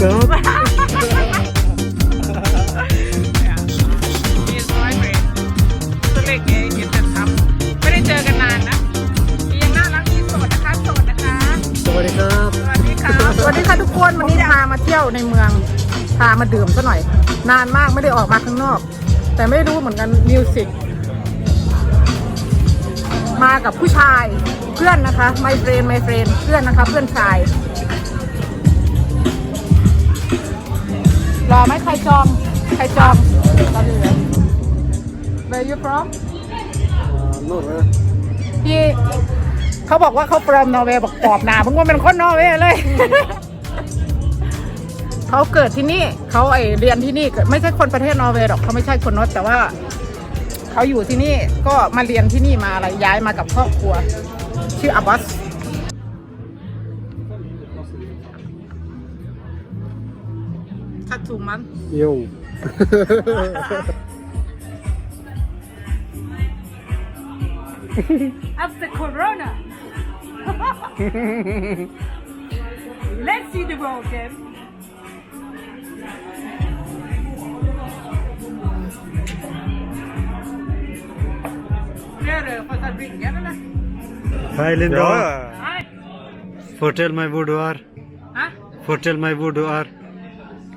sponsor cup. He's my friend ตัวเล็กเองเห็นแต่ทำไม่ได้เจอกันนานนะยังน่ารักที่โสดนะคะโสดนะคะ Sawadee krap. สวัสดีค่ะสวัสดีค่ะทุกคนวันนี้พามาเที่ยวในเมืองพามาดื่มซะหน่อย นานมากไม่ได้ออกมาข้างนอก แต่ไม่รู้เหมือนกันมิวสิกมากับผู้ชายเพื่อนนะคะ my friend my friend เพื่อนนะคะ เพื่อนชาย อไหมใครจองใครจองตอนนี้ Where you from Uh, no, uh, พี่เขาบอกว่าเขา from นอร์เวย์บอกตอบหนาเพิ่งว่าเป็นคนนอร์เวย์เลย เขาเกิดที่นี่เขาไอเรียนที่นี่เกิดไม่ใช่คนประเทศนอร์เวย์หรอกเขาไม่ใช่คนนอร์แต่ว่าเขาอยู่ที่นี่ก็มาเรียนที่นี่มาอะไรย้ายมากับครอบครัว ชื่ออับัส zoom man. Jo. After Corona. Let's see the world again. Uh, Hi Linda. Hi. Fortell my boudoir. Huh? Fortell my boudoir.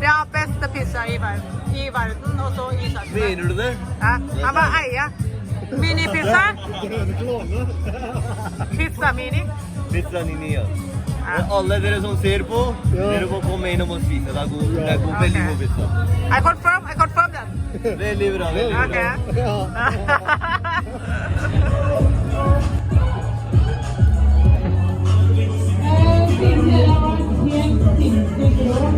Det är bästa pizza i världen, i världen och så i Sverige. Menar du det? Ja, han bara eja. Minipizza. Pizza mini. Pizza Ninja. Ja. Alla dere som ser på, dere får komme innom og spise. Det er god, det er god veldig god pizza. I confirm, I confirm that. Veldig bra. veldig bra. Okay. Pizza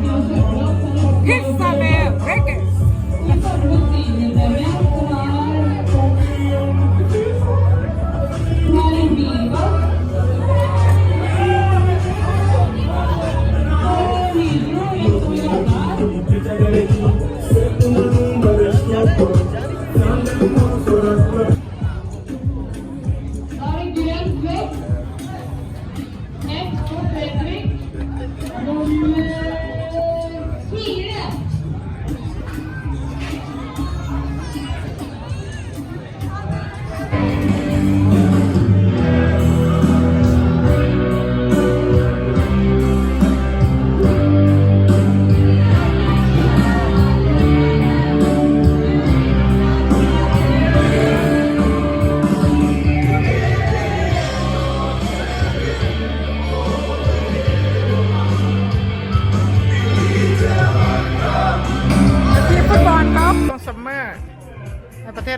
Ja.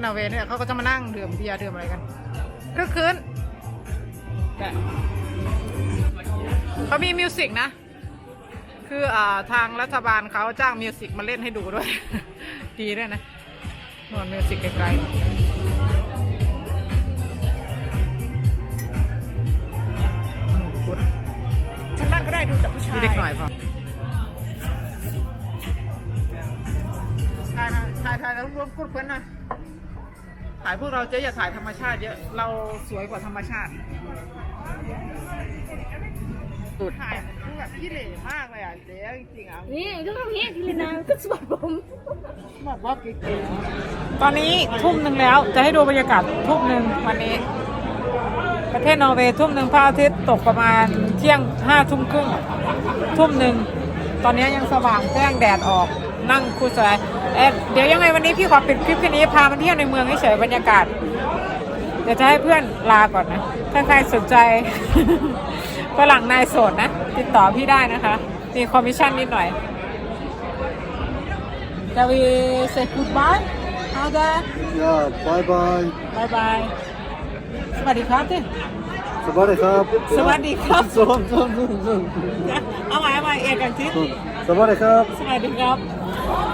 นประเทศนอร์เวย์เนี่ยเขาก็จะมานั่งดื่มเบียร์ดื่มอะไรกันก็คืนเขามีมิวสิกนะ คืออ่าทางรัฐบาลเขาจ้างมิวสิกมาเล่นให้ดูด้วย ดีด้วยนะนวนมิวสิกไกลๆฉันนั่งก็ได้ดูจากผู้ชามียเด็กหน่อยพอถ่ายนะถ่ายถ่ายแล้วรวมพูดเพื่อนหน่อย ถ่ายพวกเราเจ๊อย่าถ่ายธรรมชาติเยอะ เราสวยกว่าธรรมชาติสุดถ่ายข้างในแบบขี้เหร่มากเลยอะเจ๊จริงๆอะนี่ก็ทำนี้ทีละนางก็สวัสดผมแบบว่าเก๋ๆตอนนี้ทุ่มหนึ่งแล้ว จะให้ดูบรรยากาศทุ่มหนึ่งวันนี้ ประเทศนอร์เวย์ทุ่มหนึ่งพระอาทิตย์ตกประมาณเที่ยงห้าทุ่มครึ่งทุ่มหนึ่ง ตอนนี้ยังสว่างแจ้งแดดออกนั่งคุยสาย เอ๊ะเดี๋ยวยังไงวันนี้พี่ขอปิดคลิปแค่นี้พามาเที่ยวในเมืองเฉยๆบรรยากาศ เดี๋ยวจะให้เพื่อนลาก่อนนะ ถ้าใครสนใจ ฝรั่งนายโสดนะ ติดต่อพี่ได้นะคะ มีคอมมิชชั่นนิดหน่อยจะวีเซ็ตกูดบายเอาเด้ Ja, bye bye. บายบายสวัสดีครับที่ สวัสดีครับสวัสดีครับส้มส้มส้มส้มเอาใหม่เอาใหม่เอกกันทิศสวัสดีครับ สวัสดีครับ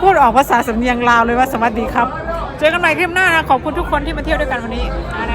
พูดออกภาษาสำเนียงลาวเลยว่าสวัสดีครับ เจอกันใหม่คลิปหน้านะ ขอบคุณทุกคนที่มาเที่ยวด้วยกันวันนี้อะไร